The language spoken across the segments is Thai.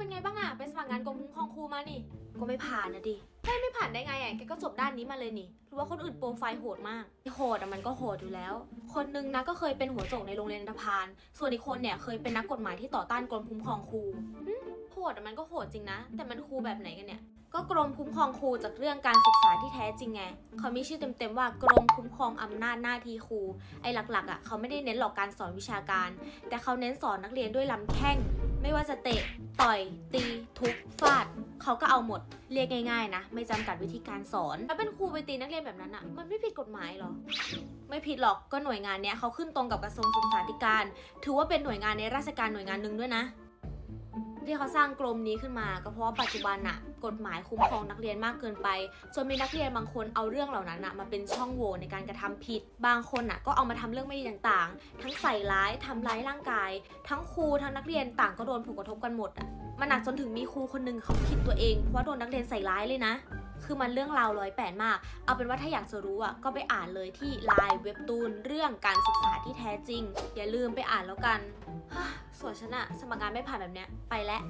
เป็นไงบ้างอะไปสมัครงานกรมคุ้มครองครูมานี่ก็ไม่ผ่านนะดิเฮ้ยไม่ผ่านได้ไงอะแกก็จบด้านนี้มาเลยนี่รู้ว่าคนอื่นโปรไฟล์โหดมากโหดอะมันก็โหดอยู่แล้ว คนนึงนะก็เคยเป็นหัวโจกในโรงเรียนอันธพาลส่วนอีกคนเนี่ยเคยเป็นนักกฎหมายที่ต่อต้านกรมคุ้มครองครูหึโหดอะมันก็โหดจริงนะ แต่มันครูแบบไหนกันเนี่ยก็กรมคุ้มครองครูจากเรื่องการศึกษาที่แท้จริงไง เขามีชื่อเต็มๆว่ากรมคุ้มครองอำนาจหน้าที่ครู ไอ้หลักๆอะเขาไม่ได้เน้นหรอกการสอนวิชาการ แต่เขาเน้นสอนนักเรียนด้วยลำแข้ง ไม่ว่าจะเตะ ต่อย ตี ทุบ ฟาด เขาก็เอาหมด เรียกง่ายๆนะ ไม่จำกัดวิธีการสอนแล้วเป็นครูไปตีนักเรียนแบบนั้นอะมันไม่ผิดกฎหมายหรอ ไม่ผิดหรอก ก็หน่วยงานเนี้ยเขาขึ้นตรงกับกระทรวงศึกษาธิการ ถือว่าเป็นหน่วยงานในราชการหน่วยงานหนึ่งด้วยนะ ที่เขาสร้างกรมนี้ขึ้นมา ก็เพราะว่าปัจจุบันน่ะกฎหมายคุ้มครองนักเรียนมากเกินไปจนมีนักเรียนบางคนเอาเรื่องเหล่านั้นน่ะมาเป็นช่องโหว่ในการกระทำผิด บางคนน่ะก็เอามาทำเรื่องไม่ดีต่างๆ ทั้งใส่ร้ายทำร้ายร่างกาย ทั้งครูทั้งนักเรียนต่างก็โดนผลกระทบกันหมดอะมันหนักจนถึงมีครูคนหนึ่งเขาผิดตัวเองเพราะว่าโดนนักเรียนใส่ร้ายเลยนะคือมันเรื่องราวร้อยแปดมาก เอาเป็นว่าถ้าอยากจะรู้อะก็ไปอ่านเลยที่ไลน์เว็บตูนเรื่องการศึกษาที่แท้จริง อย่าลืมไปอ่านแล้วกันฮ ส่วนฉันอะสมัครงานไม่ผ่านแบบเนี้ยไปแล้ว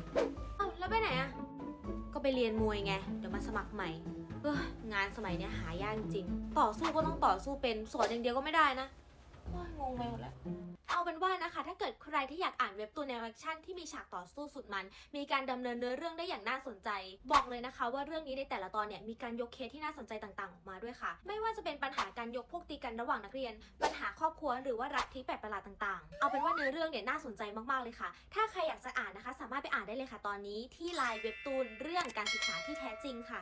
เอ้าแล้วไปไหนอะก็ไปเรียนมวยไง เดี๋ยวมาสมัครใหม่เอองานสมัยเนี้ยหายากจริง ต่อสู้ก็ต้องต่อสู้เป็นสอนอย่างเดียวก็ไม่ได้นะ งงไปหมดแล้วเอาเป็นว่านะคะ ถ้าเกิดใครที่อยากอ่านเว็บตูนแนวแอคชั่นที่มีฉากต่อสู้สุดมัน มีการดำเนินเนื้อเรื่องได้อย่างน่าสนใจ บอกเลยนะคะ ว่าเรื่องนี้ในแต่ละตอนเนี่ยมีการยกเคสที่น่าสนใจต่างๆ ออกมาด้วยค่ะ ไม่ว่าจะเป็นปัญหาการยกพวกตีกันระหว่างนักเรียน ปัญหาครอบครัวหรือว่ารัฐที่แปลกประหลาดต่างๆ เอาเป็นว่าเนื้อเรื่องเนี่ยน่าสนใจมากๆเลยค่ะ ถ้าใครอยากจะอ่านนะคะ สามารถไปอ่านได้เลยค่ะ ตอนนี้ที่ไลน์เว็บตูนเรื่องการศึกษาที่แท้จริงค่ะ